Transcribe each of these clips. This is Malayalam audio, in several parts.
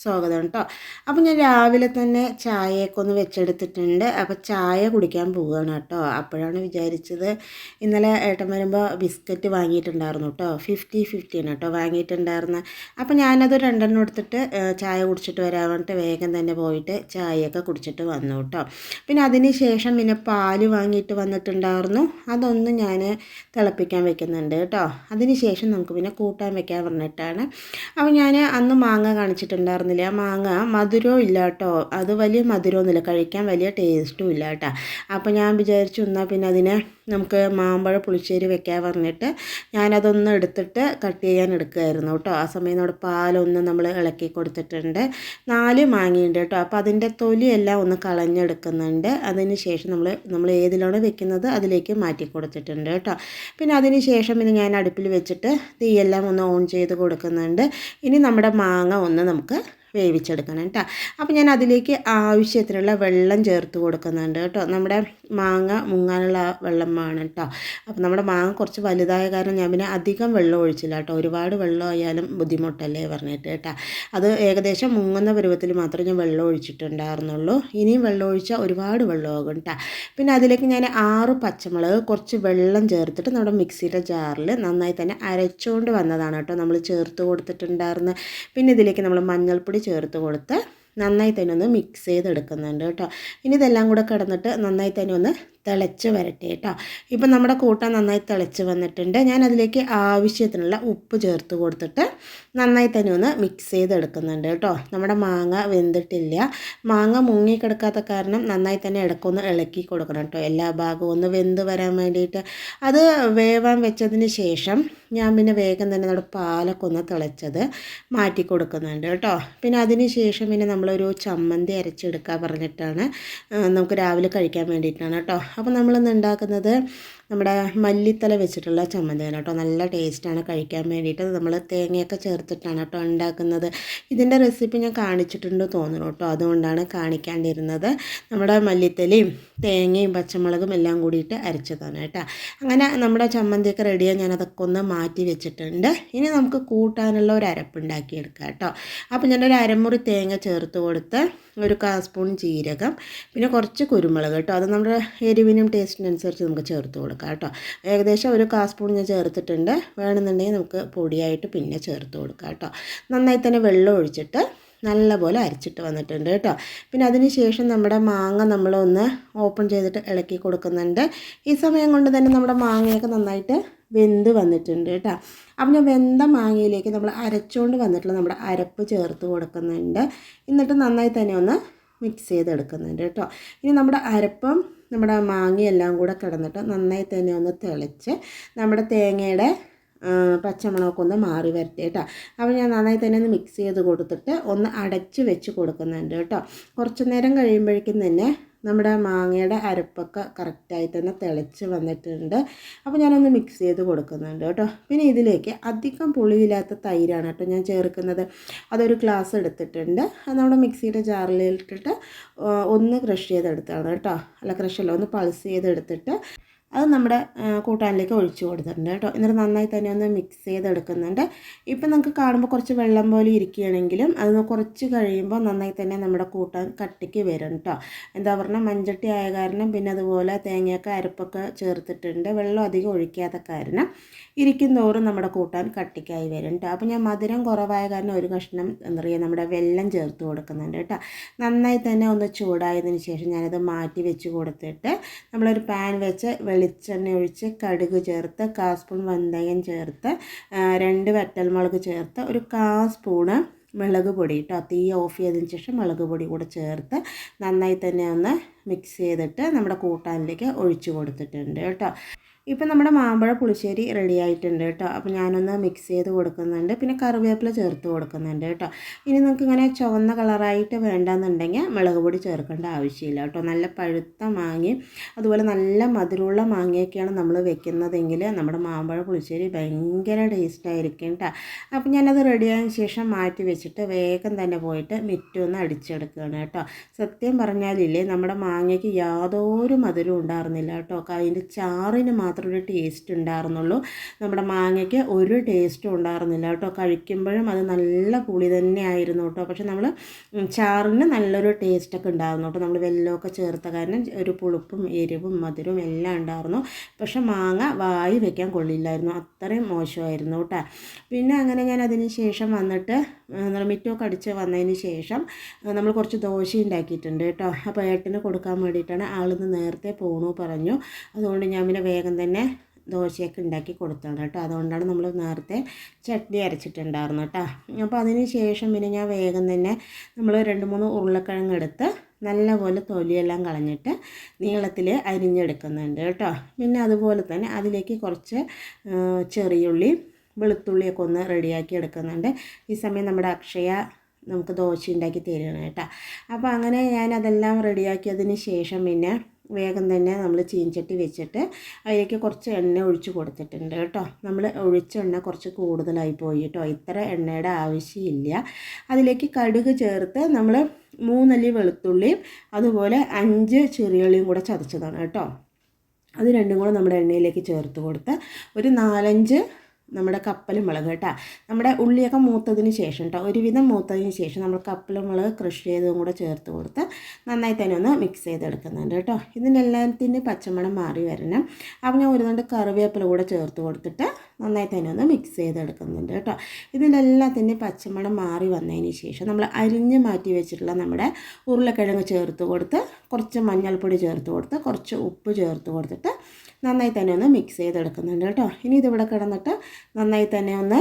സ്വാഗതം കേട്ടോ. അപ്പോൾ ഞാൻ രാവിലെ തന്നെ ചായയൊക്കെ ഒന്ന് വെച്ചെടുത്തിട്ടുണ്ട്. അപ്പോൾ ചായ കുടിക്കാൻ പോവുകയാണ് കേട്ടോ. അപ്പോഴാണ് വിചാരിച്ചത് ഇന്നലെ ഏട്ടൻ വരുമ്പോൾ ബിസ്ക്കറ്റ് വാങ്ങിയിട്ടുണ്ടായിരുന്നു കേട്ടോ. ഫിഫ്റ്റി ഫിഫ്റ്റിയാണ് കേട്ടോ വാങ്ങിയിട്ടുണ്ടായിരുന്നത് അപ്പോൾ ഞാനത് രണ്ടെണ്ണം എടുത്തിട്ട് ചായ കുടിച്ചിട്ട് വരാൻ വേണ്ടിയിട്ട് വേഗം തന്നെ പോയിട്ട് ചായയൊക്കെ കുടിച്ചിട്ട് വന്നു കേട്ടോ. പിന്നെ അതിന് ശേഷം പിന്നെ പാൽ വാങ്ങിയിട്ട് വന്നിട്ടുണ്ടായിരുന്നു. അതൊന്നും ഞാൻ തിളപ്പിക്കാൻ വെക്കുന്നുണ്ട് കേട്ടോ. അതിന് ശേഷം നമുക്ക് പിന്നെ കൂട്ടാൻ വെക്കാൻ പറഞ്ഞിട്ടാണ്. അപ്പോൾ ഞാൻ അന്ന് മാങ്ങ കാണിച്ചിട്ടുണ്ടായിരുന്നില്ല ആ മാങ്ങ മധുരവും ഇല്ല കേട്ടോ അത് വലിയ മധുരമൊന്നുമില്ല. കഴിക്കാൻ വലിയ ടേസ്റ്റും ഇല്ല കേട്ടോ അപ്പോൾ ഞാൻ വിചാരിച്ചു എന്നാൽ പിന്നെ അതിനെ നമുക്ക് മാമ്പഴ പുളിശ്ശേരി വെക്കാൻ പറഞ്ഞിട്ട് ഞാനതൊന്ന് എടുത്തിട്ട് കട്ട് ചെയ്യാൻ എടുക്കുമായിരുന്നു കേട്ടോ. ആ സമയം നമ്മുടെ പാലൊന്ന് നമ്മൾ ഇളക്കി കൊടുത്തിട്ടുണ്ട്. നാല് മാങ്ങയുണ്ട് കേട്ടോ. അപ്പോൾ അതിന്റെ തൊലിയെല്ലാം ഒന്ന് കളഞ്ഞെടുക്കുന്നുണ്ട്. അതിന് ശേഷം നമ്മൾ നമ്മൾ ഏതിലാണ് വെക്കുന്നത് അതിലേക്ക് മാറ്റി കൊടുത്തിട്ടുണ്ട് കേട്ടോ. പിന്നെ അതിന് ശേഷം പിന്നെ ഞാൻ അടുപ്പിൽ വെച്ചിട്ട് തീയെല്ലാം ഒന്ന് ഓൺ ചെയ്ത് കൊടുക്കുന്നുണ്ട്. ഇനി നമ്മുടെ മാങ്ങ ഒന്ന് നമുക്ക് വേവിച്ചെടുക്കണം കേട്ടോ അപ്പോൾ ഞാൻ അതിലേക്ക് ആവശ്യത്തിനുള്ള വെള്ളം ചേർത്ത് കൊടുക്കുന്നുണ്ട് കേട്ടോ. നമ്മുടെ മാങ്ങ മുങ്ങാനുള്ള ആ വെള്ളം വേണം കേട്ടോ അപ്പോൾ നമ്മുടെ മാങ്ങ കുറച്ച് വലുതായ കാരണം ഞാൻ പിന്നെ അധികം വെള്ളം ഒഴിച്ചില്ല കേട്ടോ ഒരുപാട് വെള്ളം ആയാലും ബുദ്ധിമുട്ടല്ലേ പറഞ്ഞിട്ട് കേട്ടോ അത് ഏകദേശം മുങ്ങുന്ന പരുവത്തിൽ മാത്രമേ ഞാൻ വെള്ളം ഒഴിച്ചിട്ടുണ്ടായിരുന്നുള്ളൂ. ഇനിയും വെള്ളം ഒഴിച്ചാൽ ഒരുപാട് വെള്ളമാകും കേട്ടോ പിന്നെ അതിലേക്ക് ഞാൻ ആറ് പച്ചമുളക് കുറച്ച് വെള്ളം ചേർത്തിട്ട് നമ്മുടെ മിക്സിയുടെ ജാറിൽ നന്നായി തന്നെ അരച്ചുകൊണ്ട് വന്നതാണ് കേട്ടോ നമ്മൾ ചേർത്ത് കൊടുത്തിട്ടുണ്ടായിരുന്നത്. പിന്നെ ഇതിലേക്ക് നമ്മൾ മഞ്ഞൾപ്പൊടി ചേർത്ത് കൊടുത്ത് നന്നായി തന്നെ ഒന്ന് മിക്സ് ചെയ്തെടുക്കുന്നുണ്ട് കേട്ടോ. ഇനി ഇതെല്ലാം കൂടെ കിടന്നിട്ട് നന്നായി തന്നെ ഒന്ന് തിളച്ച് വരട്ടെ കേട്ടോ. ഇപ്പം നമ്മുടെ കൂട്ട നന്നായി തിളച്ച് വന്നിട്ടുണ്ട്. ഞാൻ അതിലേക്ക് ആവശ്യത്തിനുള്ള ഉപ്പ് ചേർത്ത് കൊടുത്തിട്ട് നന്നായി തന്നെ ഒന്ന് മിക്സ് ചെയ്തെടുക്കുന്നുണ്ട് കേട്ടോ. നമ്മുടെ മാങ്ങ വെന്തിട്ടില്ല. മാങ്ങ മുങ്ങിക്കിടക്കാത്ത കാരണം നന്നായി തന്നെ ഇടക്കൊന്ന് ഇളക്കി കൊടുക്കണം കേട്ടോ. എല്ലാ ഭാഗവും ഒന്ന് വെന്ത് വരാൻ വേണ്ടിയിട്ട്. അത് വേവാൻ വെച്ചതിന് ശേഷം ഞാൻ പിന്നെ വേഗം തന്നെ നമ്മുടെ പാലൊക്കെ ഒന്ന് തിളച്ചത് മാറ്റി കൊടുക്കുന്നുണ്ട് കേട്ടോ. പിന്നെ അതിന് ശേഷം പിന്നെ നമ്മളൊരു ചമ്മന്തി അരച്ചെടുക്കാൻ പറഞ്ഞിട്ടാണ് നമുക്ക് രാവിലെ കഴിക്കാൻ വേണ്ടിയിട്ടാണ് കേട്ടോ. അപ്പോൾ നമ്മളിന്ന് ഉണ്ടാക്കുന്നത് നമ്മുടെ മല്ലിത്തല വെച്ചിട്ടുള്ള ചമ്മന്തിയാണ് കേട്ടോ. നല്ല ടേസ്റ്റാണ്. കഴിക്കാൻ വേണ്ടിയിട്ട് നമ്മൾ തേങ്ങയൊക്കെ ചേർത്തിട്ടാണ് കേട്ടോ ഉണ്ടാക്കുന്നത്. ഇതിന്റെ റെസിപ്പി ഞാൻ കാണിച്ചിട്ടുണ്ട് തോന്നുന്നു കേട്ടോ. അതുകൊണ്ടാണ് കാണിക്കാണ്ടിരുന്നത്. നമ്മുടെ മല്ലിത്തലയും തേങ്ങയും പച്ചമുളകും എല്ലാം കൂടിയിട്ട് അരച്ചതാണ് കേട്ടോ. അങ്ങനെ നമ്മുടെ ചമ്മന്തിയൊക്കെ റെഡിയായി ഞാനതൊക്കെ ഒന്ന് മാറ്റി വെച്ചിട്ടുണ്ട്. ഇനി നമുക്ക് കൂട്ടാനുള്ള ഒരു അരപ്പുണ്ടാക്കിയെടുക്കാം കേട്ടോ. അപ്പോൾ ഞാനൊരു അരമുറി തേങ്ങ ചേർത്ത് കൊടുത്ത് ഒരു കാ സ്പൂൺ ജീരകം പിന്നെ കുറച്ച് കുരുമുളക് കേട്ടോ. അത് നമ്മുടെ എരിവിനും ടേസ്റ്റിനനുസരിച്ച് നമുക്ക് ചേർത്ത് കൊടുക്കാം. കേട്ടോ. ഏകദേശം ഒരു കാ സ്പൂൺ ഞാൻ ചേർത്തിട്ടുണ്ട്. വേണമെന്നുണ്ടെങ്കിൽ നമുക്ക് പൊടിയായിട്ട് പിന്നെ ചേർത്ത് കൊടുക്കാം കേട്ടോ. നന്നായി തന്നെ വെള്ളം ഒഴിച്ചിട്ട് നല്ലപോലെ അരച്ചിട്ട് വന്നിട്ടുണ്ട് കേട്ടോ. പിന്നെ അതിന് ശേഷം നമ്മുടെ മാങ്ങ നമ്മളൊന്ന് ഓപ്പൺ ചെയ്തിട്ട് ഇളക്കി കൊടുക്കുന്നുണ്ട്. ഈ സമയം കൊണ്ട് തന്നെ നമ്മുടെ മാങ്ങയൊക്കെ നന്നായിട്ട് വെന്ത് വന്നിട്ടുണ്ട് കേട്ടോ. അപ്പം ഞാൻ വെന്ത മാങ്ങയിലേക്ക് നമ്മൾ അരച്ചുകൊണ്ട് വന്നിട്ടുള്ള നമ്മുടെ അരപ്പ് ചേർത്ത് കൊടുക്കുന്നുണ്ട്. എന്നിട്ട് നന്നായി തന്നെ ഒന്ന് മിക്സ് ചെയ്തെടുക്കുന്നുണ്ട് കേട്ടോ. ഇനി നമ്മുടെ അരപ്പും നമ്മുടെ മാങ്ങയെല്ലാം കൂടെ കിടന്നിട്ട് നന്നായി തന്നെ ഒന്ന് തെളിച്ച് നമ്മുടെ തേങ്ങയുടെ ഒന്ന് മാറി വരട്ടെ കേട്ടോ അപ്പോൾ ഞാൻ നന്നായി തന്നെ ഒന്ന് മിക്സ് ചെയ്ത് കൊടുത്തിട്ട് ഒന്ന് അടച്ച് വെച്ച് കൊടുക്കുന്നുണ്ട് കേട്ടോ കുറച്ച് നേരം കഴിയുമ്പോഴേക്കും തന്നെ നമ്മുടെ മാങ്ങയുടെ അരപ്പൊക്കെ കറക്റ്റായി തന്നെ തിളച്ച് വന്നിട്ടുണ്ട്. അപ്പോൾ ഞാനൊന്ന് മിക്സ് ചെയ്ത് കൊടുക്കുന്നുണ്ട് കേട്ടോ. പിന്നെ ഇതിലേക്ക് അധികം പുളിയില്ലാത്ത തൈരാണ് കേട്ടോ ഞാൻ ചേർക്കുന്നത്. അതൊരു ഗ്ലാസ് എടുത്തിട്ടുണ്ട്. അത് നമ്മുടെ മിക്സിയുടെ ജാറിലിട്ടിട്ട് ഒന്ന് ക്രഷ് ചെയ്തെടുത്താണ് കേട്ടോ. അല്ല ക്രഷ് അല്ല ഒന്ന് പൾസ് ചെയ്തെടുത്തിട്ട് അത് നമ്മുടെ കൂട്ടാനിലേക്ക് ഒഴിച്ചു കൊടുത്തിട്ടുണ്ട് കേട്ടോ. എന്നിട്ട് നന്നായി തന്നെ ഒന്ന് മിക്സ് ചെയ്തെടുക്കുന്നുണ്ട്. ഇപ്പം നമുക്ക് കാണുമ്പോൾ കുറച്ച് വെള്ളം പോലെ ഇരിക്കുകയാണെങ്കിലും അത് കുറച്ച് കഴിയുമ്പോൾ നന്നായി തന്നെ നമ്മുടെ കൂട്ടാൻ കട്ടിക്ക് വരും കേട്ടോ. എന്താ പറഞ്ഞാൽ മഞ്ചട്ടി ആയ കാരണം പിന്നെ അതുപോലെ തേങ്ങയൊക്കെ അരപ്പൊക്കെ ചേർത്തിട്ടുണ്ട്. വെള്ളം അധികം ഒഴിക്കാത്ത കാരണം ഇരിക്കും തോറും നമ്മുടെ കൂട്ടാൻ കട്ടിക്കായി വരും കേട്ടോ. അപ്പോൾ ഞാൻ മധുരം കുറവായ കാരണം ഒരു കഷ്ണം എന്താ പറയുക നമ്മുടെ വെള്ളം ചേർത്ത് കൊടുക്കുന്നുണ്ട് കേട്ടോ. നന്നായി തന്നെ ഒന്ന് ചൂടായതിന് ശേഷം ഞാനത് മാറ്റി വെച്ച് കൊടുത്തിട്ട് നമ്മളൊരു പാൻ വെച്ച് വെളിച്ചെണ്ണ ഒഴിച്ച് കടുക് ചേർത്ത് കാ സ്പൂൺ വെന്തയം ചേർത്ത് രണ്ട് വറ്റൽമുളക് ചേർത്ത് ഒരു കാ സ്പൂണ് മുളക് പൊടി കേട്ടോ തീ ഓഫ് ചെയ്തതിന് ശേഷം മുളക് പൊടി കൂടെ ചേർത്ത് നന്നായി തന്നെ ഒന്ന് മിക്സ് ചെയ്തിട്ട് നമ്മുടെ കൂട്ടാനിലേക്ക് ഒഴിച്ചു കൊടുത്തിട്ടുണ്ട് കേട്ടോ. ഇപ്പം നമ്മുടെ മാമ്പഴ പുളിശ്ശേരി റെഡി ആയിട്ടുണ്ട് കേട്ടോ. അപ്പോൾ ഞാനൊന്ന് മിക്സ് ചെയ്ത് കൊടുക്കുന്നുണ്ട്. പിന്നെ കറിവേപ്പില ചേർത്ത് കൊടുക്കുന്നുണ്ട് കേട്ടോ. ഇനി നിങ്ങൾക്ക് ഇങ്ങനെ ചുവന്ന കളറായിട്ട് വേണ്ടെന്നുണ്ടെങ്കിൽ മുളക് പൊടി ചേർക്കേണ്ട ആവശ്യമില്ല കേട്ടോ. നല്ല പഴുത്ത മാങ്ങയും അതുപോലെ നല്ല മധുരമുള്ള മാങ്ങയൊക്കെയാണ് നമ്മൾ വെക്കുന്നതെങ്കിൽ നമ്മുടെ മാമ്പഴ പുളിശ്ശേരി ഭയങ്കര ടേസ്റ്റായിരിക്കും കേട്ടോ. അപ്പോൾ ഞാനത് റെഡിയായതിനു ശേഷം മാറ്റി വെച്ചിട്ട് വേഗം തന്നെ പോയിട്ട് മിറ്റൊന്ന് അടിച്ചെടുക്കുകയാണ് കേട്ടോ. സത്യം പറഞ്ഞാലില്ലേ നമ്മുടെ മാങ്ങയ്ക്ക് യാതൊരു മധുരവും ഉണ്ടായിരുന്നില്ല കേട്ടോ. അതിന്റെ ചാറിന് മാത്രം മാത്രം ഒരു ടേസ്റ്റ് ഉണ്ടായിരുന്നുള്ളൂ. നമ്മുടെ മാങ്ങയ്ക്ക് ഒരു ടേസ്റ്റും ഉണ്ടായിരുന്നില്ല കേട്ടോ. കഴിക്കുമ്പോഴും അത് നല്ല പുളി തന്നെ ആയിരുന്നു കേട്ടോ. പക്ഷെ നമ്മൾ ചാറിന് നല്ലൊരു ടേസ്റ്റൊക്കെ ഉണ്ടായിരുന്നു കേട്ടോ. നമ്മൾ വെല്ലമൊക്കെ ചേർത്ത കാരണം ഒരു പുളിപ്പും എരിവും മധുരവും എല്ലാം ഉണ്ടായിരുന്നു. പക്ഷെ മാങ്ങ വായി വെക്കാൻ കൊള്ളില്ലായിരുന്നു. അത്രയും മോശമായിരുന്നു കേട്ടോ. പിന്നെ അങ്ങനെ ഞാൻ അതിന് ശേഷം വന്നിട്ട് മിറ്റമൊക്കെ അടിച്ച് വന്നതിന് ശേഷം നമ്മൾ കുറച്ച് ദോശ ഉണ്ടാക്കിയിട്ടുണ്ട് കേട്ടോ. അപ്പോൾ ഏട്ടന് കൊടുക്കാൻ വേണ്ടിയിട്ടാണ് ആളിന്ന് നേരത്തെ പോണു പറഞ്ഞു. അതുകൊണ്ട് ഞാൻ പിന്നെ വേഗം തന്നെ ദോശയൊക്കെ ഉണ്ടാക്കി കൊടുത്താണ് കേട്ടോ. അതുകൊണ്ടാണ് നമ്മൾ നേരത്തെ ചട്നി അരച്ചിട്ടുണ്ടായിരുന്നു കേട്ടോ. അപ്പോൾ അതിന് ശേഷം പിന്നെ ഞാൻ വേഗം തന്നെ നമ്മൾ രണ്ട് മൂന്ന് ഉരുളക്കിഴങ്ങ് എടുത്ത് നല്ലപോലെ തൊലിയെല്ലാം കളഞ്ഞിട്ട് നീളത്തിൽ അരിഞ്ഞെടുക്കുന്നുണ്ട് കേട്ടോ. പിന്നെ അതുപോലെ തന്നെ അതിലേക്ക് കുറച്ച് ചെറിയുള്ളി വെളുത്തുള്ളിയൊക്കെ ഒന്ന് റെഡിയാക്കി എടുക്കുന്നുണ്ട്. ഈ സമയം നമ്മുടെ അക്ഷയ നമുക്ക് ദോശ ഉണ്ടാക്കി തരുകയാണ് കേട്ടോ. അപ്പോൾ അങ്ങനെ ഞാൻ അതെല്ലാം റെഡിയാക്കിയതിന് ശേഷം പിന്നെ വേഗം തന്നെ നമ്മൾ ചീഞ്ചട്ടി വെച്ചിട്ട് അതിലേക്ക് കുറച്ച് എണ്ണ ഒഴിച്ച് കൊടുത്തിട്ടുണ്ട് കേട്ടോ. നമ്മൾ ഒഴിച്ച എണ്ണ കുറച്ച് കൂടുതലായി പോയി കേട്ടോ. ഇത്ര എണ്ണയുടെ ആവശ്യമില്ല. അതിലേക്ക് കടുക് ചേർത്ത് നമ്മൾ മൂന്നല്ലി വെളുത്തുള്ളിയും അതുപോലെ അഞ്ച് ചെറിയുള്ളിയും കൂടെ ചതച്ചതാണ് കേട്ടോ. അത് രണ്ടും കൂടെ നമ്മുടെ എണ്ണയിലേക്ക് ചേർത്ത് കൊടുത്ത് ഒരു നാലഞ്ച് നമ്മുടെ കപ്പലും മുളക് കേട്ടോ. നമ്മുടെ ഉള്ളിയൊക്കെ മൂത്തതിന് ശേഷം കേട്ടോ ഒരുവിധം മൂത്തതിന് ശേഷം നമ്മൾ കപ്പലും മുളക് കൃഷി ചെയ്തതും കൂടെ ചേർത്ത് കൊടുത്ത് നന്നായി തന്നെ ഒന്ന് മിക്സ് ചെയ്തെടുക്കുന്നുണ്ട് കേട്ടോ ഇതിനെല്ലാത്തിന്റെ പച്ചമണം മാറി വരണം. അപ്പം ഞാൻ ഒരു രണ്ട് കറിവേപ്പില കൂടെ ചേർത്ത് കൊടുത്തിട്ട് നന്നായി തന്നെ ഒന്ന് മിക്സ് ചെയ്തെടുക്കുന്നുണ്ട് കേട്ടോ ഇതിനെല്ലാത്തിന്റെ പച്ചമണം മാറി വന്നതിന് ശേഷം നമ്മൾ അരിഞ്ഞ് മാറ്റി വെച്ചിട്ടുള്ള നമ്മുടെ ഉരുളക്കിഴങ്ങ് ചേർത്ത് കൊടുത്ത് കുറച്ച് മഞ്ഞൾപ്പൊടി ചേർത്ത് കൊടുത്ത് കുറച്ച് ഉപ്പ് ചേർത്ത് കൊടുത്തിട്ട് നന്നായി തന്നെ ഒന്ന് മിക്സ് ചെയ്തെടുക്കുന്നുണ്ട് കേട്ടോ. ഇനി ഇതിവിടെ കിടന്നിട്ട് നന്നായി തന്നെ ഒന്ന്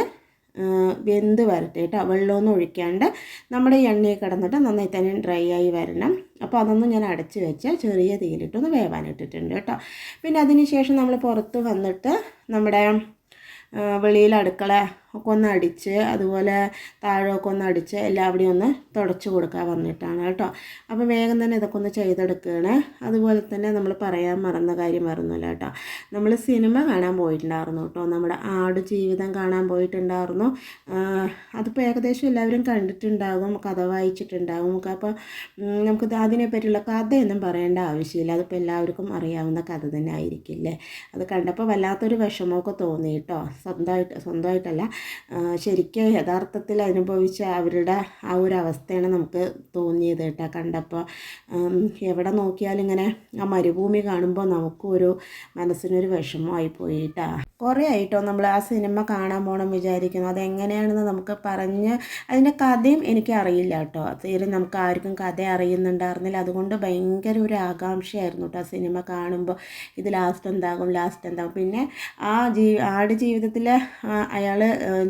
വെന്ത് വരട്ടെ കേട്ടോ. വെള്ളമൊന്നും ഒഴിക്കാണ്ട് നമ്മുടെ എണ്ണയിൽ കിടന്നിട്ട് നന്നായി തന്നെ ഡ്രൈ ആയി വരണം. അപ്പോൾ അതൊന്നും ഞാൻ അടച്ച് വെച്ച് ചെറിയ തീയിലിട്ടൊന്ന് വേവാനിട്ടിട്ടുണ്ട് കേട്ടോ. പിന്നെ അതിന് ശേഷം നമ്മൾ പുറത്ത് വന്നിട്ട് നമ്മുടെ വെളിയിൽ അടുക്കള ഒക്കെ ഒന്ന് അടിച്ച് അതുപോലെ താഴമൊക്കെ ഒന്ന് അടിച്ച് എല്ലാവിടെയും ഒന്ന് തുടച്ച് കൊടുക്കാൻ വന്നിട്ടാണ് കേട്ടോ. അപ്പോൾ വേഗം തന്നെ ഇതൊക്കെ ഒന്ന് ചെയ്തെടുക്കുകയാണ്. അതുപോലെ തന്നെ നമ്മൾ പറയാൻ മറന്ന കാര്യം മറന്നില്ല കേട്ടോ. നമ്മൾ സിനിമ കാണാൻ പോയിട്ടുണ്ടായിരുന്നു കേട്ടോ. നമ്മുടെ ആട് ജീവിതം കാണാൻ പോയിട്ടുണ്ടായിരുന്നു. അതിപ്പോൾ ഏകദേശം എല്ലാവരും കണ്ടിട്ടുണ്ടാകും കഥ വായിച്ചിട്ടുണ്ടാകും. അപ്പോൾ നമുക്ക് അതിനെപ്പറ്റിയുള്ള കഥയൊന്നും പറയേണ്ട ആവശ്യമില്ല. അതിപ്പോൾ എല്ലാവർക്കും അറിയാവുന്ന കഥ തന്നെ ആയിരിക്കില്ലേ? അത് കണ്ടപ്പോൾ വല്ലാത്തൊരു വിഷമമൊക്കെ തോന്നി കേട്ടോ. സ്വന്തമായിട്ട് സ്വന്തമായിട്ടല്ല. ശരിക്കും യഥാർത്ഥത്തിൽ അനുഭവിച്ച അവരുടെ ആ ഒരു അവസ്ഥയാണ് നമുക്ക് തോന്നിയത് കേട്ടോ. കണ്ടപ്പോൾ എവിടെ നോക്കിയാലും ഇങ്ങനെ ആ മരുഭൂമി കാണുമ്പോൾ നമുക്കും ഒരു മനസ്സിനൊരു വിഷമമായി പോയിട്ടാ കുറേ ആയിട്ടോ നമ്മൾ ആ സിനിമ കാണാൻ പോകണം വിചാരിക്കുന്നു. അതെങ്ങനെയാണെന്ന് നമുക്ക് പറഞ്ഞ് അതിന്റെ കഥയും എനിക്ക് അറിയില്ല കേട്ടോ. തീരെ നമുക്ക് ആർക്കും കഥ അറിയുന്നുണ്ടായിരുന്നില്ല. അതുകൊണ്ട് ഭയങ്കര ഒരു ആകാംക്ഷയായിരുന്നു കേട്ടോ ആ സിനിമ കാണുമ്പോൾ ഇത് ലാസ്റ്റ് എന്താകും ലാസ്റ്റ് എന്താകും. പിന്നെ ആ ജീ ആട് ജീവിതത്തിൽ അയാൾ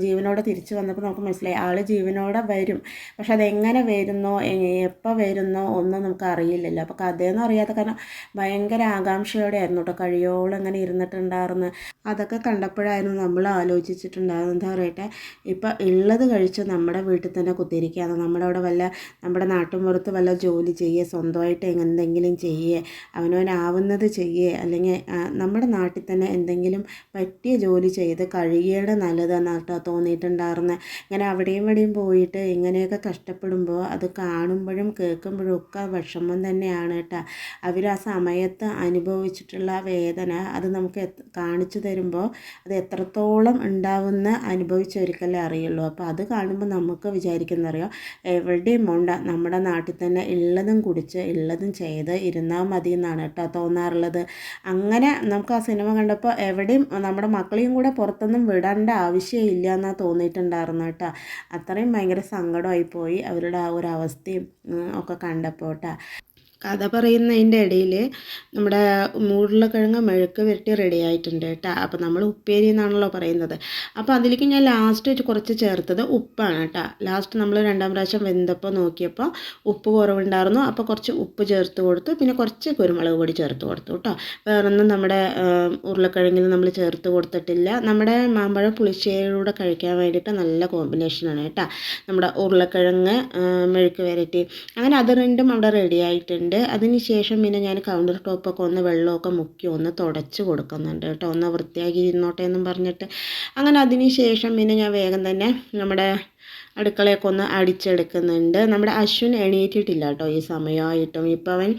ജീവനോടെ തിരിച്ചു വന്നപ്പോൾ നമുക്ക് മനസ്സിലായി ആൾ ജീവനോടെ വരും. പക്ഷെ അതെങ്ങനെ വരുന്നോ എപ്പോൾ വരുന്നോ ഒന്നും നമുക്ക് അറിയില്ലല്ലോ. അപ്പോൾ കഥയൊന്നും അറിയാത്ത കാരണം ഭയങ്കര ആകാംക്ഷയോടെ ആയിരുന്നു കേട്ടോ. കഴിയോളം ഇങ്ങനെ ഇരുന്നിട്ടുണ്ടായിരുന്നു. അതൊക്കെ കണ്ടപ്പോഴായിരുന്നു നമ്മൾ ആലോചിച്ചിട്ടുണ്ടായിരുന്നു എന്താ പറയട്ടെ? ഇപ്പം ഉള്ളത് കഴിച്ച് നമ്മുടെ വീട്ടിൽ തന്നെ കുത്തിയിരിക്കുകയാണ്. നമ്മുടെ അവിടെ വല്ല നമ്മുടെ നാട്ടുമ്പുറത്ത് വല്ല ജോലി ചെയ്യുക സ്വന്തമായിട്ട് എന്തെങ്കിലും ചെയ്യുക അവനവനാവുന്നത് ചെയ്യുക അല്ലെങ്കിൽ നമ്മുടെ നാട്ടിൽ തന്നെ എന്തെങ്കിലും പറ്റിയ ജോലി ചെയ്ത് കഴിയേണ്ട നല്ലതെന്നാട്ടോ തോന്നിയിട്ടുണ്ടായിരുന്നത് ഇങ്ങനെ അവിടെയും ഇവിടെയും പോയിട്ട് ഇങ്ങനെയൊക്കെ കഷ്ടപ്പെടുമ്പോൾ അത് കാണുമ്പോഴും കേൾക്കുമ്പോഴും ഒക്കെ വിഷമം തന്നെയാണ് കേട്ടോ. അവർ ആ സമയത്ത് അനുഭവിച്ചിട്ടുള്ള വേദന അത് നമുക്ക് കാണിച്ചു തരുമ്പോൾ അത് എത്രത്തോളം ഉണ്ടാവുന്ന അനുഭവിച്ചൊരിക്കലേ അറിയുള്ളൂ. അപ്പോൾ അത് കാണുമ്പോൾ നമുക്ക് വിചാരിക്കുന്നറിയോ എവിടെയും ഉണ്ട നമ്മുടെ നാട്ടിൽ തന്നെ ഉള്ളതും കുടിച്ച് ഉള്ളതും ചെയ്ത് ഇരുന്നാൽ മതി എന്നാണ് കേട്ടോ തോന്നാറുള്ളത്. അങ്ങനെ നമുക്ക് ആ സിനിമ കണ്ടപ്പോൾ എവിടെയും നമ്മുടെ മക്കളെയും കൂടെ പുറത്തൊന്നും വിടേണ്ട ആവശ്യമില്ല. എന്നാണ് തോന്നിയിട്ടുണ്ടായിരുന്നു കേട്ടോ. അത്രയും ഭയങ്കര സങ്കടമായി പോയി അവരുടെ ആ ഒരു അവസ്ഥയും ഒക്കെ കണ്ടപ്പോൾ കേട്ടോ കഥ പറയുന്നതിന്റെ ഇടയിൽ നമ്മുടെ ഉരുളക്കിഴങ്ങ് മെഴുക്ക് വരട്ടി റെഡി ആയിട്ടുണ്ട് കേട്ടോ. അപ്പോൾ നമ്മൾ ഉപ്പേരി എന്നാണല്ലോ പറയുന്നത്. അപ്പോൾ അതിലേക്ക് ഞാൻ ലാസ്റ്റ് കുറച്ച് ചേർത്തത് ഉപ്പാണ് കേട്ടോ. ലാസ്റ്റ് നമ്മൾ രണ്ടാം പ്രാവശ്യം വെന്തപ്പോൾ നോക്കിയപ്പോൾ ഉപ്പ് കുറവുണ്ടായിരുന്നു. അപ്പോൾ കുറച്ച് ഉപ്പ് ചേർത്ത് കൊടുത്തു. പിന്നെ കുറച്ച് കുരുമുളക് പൊടി ചേർത്ത് കൊടുത്തു കേട്ടോ. വേറൊന്നും നമ്മുടെ ഉരുളക്കിഴങ്ങിൽ നമ്മൾ ചേർത്ത് കൊടുത്തിട്ടില്ല. നമ്മുടെ മാമ്പഴം പുളിശ്ശേരിയിലൂടെ കഴിക്കാൻ വേണ്ടിയിട്ട് നല്ല കോമ്പിനേഷനാണ് കേട്ടോ. നമ്മുടെ ഉരുളക്കിഴങ്ങ് മെഴുക്ക് വരട്ടി. അങ്ങനെ അത് രണ്ടും അവിടെ റെഡി ആയിട്ടുണ്ട്. കൊടുക്കുന്നുണ്ട്. അതിന് ശേഷം പിന്നെ ഞാൻ കൗണ്ടർ ടോപ്പൊക്കെ ഒന്ന് വെള്ളമൊക്കെ മുക്കി ഒന്ന് തുടച്ച് കൊടുക്കുന്നുണ്ട് കേട്ടോ. ഒന്ന് വൃത്തിയാക്കി ഇരുന്നോട്ടെ എന്നും പറഞ്ഞിട്ട്. അങ്ങനെ അതിന് ശേഷം പിന്നെ ഞാൻ വേഗം തന്നെ നമ്മുടെ അടുക്കളയൊക്കെ ഒന്ന് അടിച്ചെടുക്കുന്നുണ്ട്. നമ്മുടെ അശ്വിൻ എണീറ്റിട്ടില്ല കേട്ടോ ഈ സമയമായിട്ടും. ഇപ്പോൾ അവൻ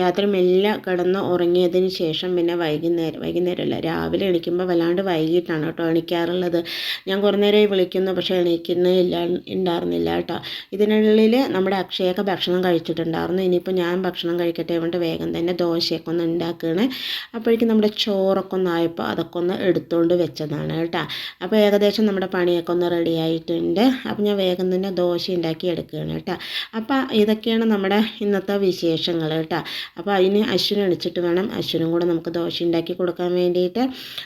രാത്രി മെല്ലെ കിടന്ന് ഉറങ്ങിയതിന് ശേഷം പിന്നെ വൈകുന്നേരം വൈകുന്നേരമല്ല രാവിലെ എണീക്കുമ്പോൾ വല്ലാണ്ട് വൈകിട്ടാണ് കേട്ടോ എണീക്കാറുള്ളത്. ഞാൻ കുറേ നേരമായി വിളിക്കുന്നു പക്ഷേ എണീക്കുന്നില്ല ഉണ്ടായിരുന്നില്ല കേട്ടോ. ഇതിനുള്ളിൽ നമ്മുടെ അക്ഷയൊക്കെ ഭക്ഷണം കഴിച്ചിട്ടുണ്ടായിരുന്നു. ഇനിയിപ്പോൾ ഞാൻ ഭക്ഷണം കഴിക്കട്ടെ കൊണ്ട് വേഗം തന്നെ ദോശയൊക്കെ ഒന്ന് ഉണ്ടാക്കുകയാണ് അപ്പോഴേക്കും നമ്മുടെ ചോറൊക്കെ ഒന്നായപ്പോൾ അതൊക്കെ ഒന്ന് എടുത്തുകൊണ്ട് വെച്ചതാണ് കേട്ടോ. അപ്പോൾ ഏകദേശം നമ്മുടെ പണിയൊക്കെ ഒന്ന് റെഡി ആയിട്ടുണ്ട്. അപ്പോൾ ഞാൻ വേഗം തന്നെ ദോശ ഉണ്ടാക്കി എടുക്കുകയാണ് കേട്ടോ. അപ്പോൾ ഇതൊക്കെയാണ് നമ്മുടെ ഇന്നത്തെ വിശേഷങ്ങൾ കേട്ടോ. അപ്പോൾ അതിന് അശ്വിനെ വിളിച്ചിട്ട് വേണം. അശ്വിനും കൂടെ നമുക്ക് ദോശ ഉണ്ടാക്കി കൊടുക്കാൻ വേണ്ടിയിട്ട്.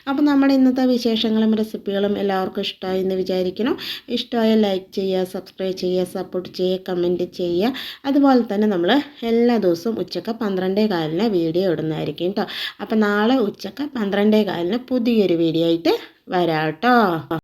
അപ്പോൾ നമ്മുടെ ഇന്നത്തെ വിശേഷങ്ങളും റെസിപ്പികളും എല്ലാവർക്കും ഇഷ്ടമായി എന്ന് വിചാരിക്കണം ഇഷ്ടമായ ലൈക്ക് ചെയ്യുക സബ്സ്ക്രൈബ് ചെയ്യുക സപ്പോർട്ട് ചെയ്യുക കമന്റ് ചെയ്യുക. അതുപോലെ തന്നെ നമ്മൾ എല്ലാ ദിവസവും ഉച്ചയ്ക്ക് പന്ത്രണ്ടേ കാലിന് വീഡിയോ ഇടുന്നതായിരിക്കും കേട്ടോ. അപ്പോൾ നാളെ ഉച്ചയ്ക്ക് പന്ത്രണ്ടേ കാലിന് പുതിയൊരു വീഡിയോ ആയിട്ട് വരാം കേട്ടോ.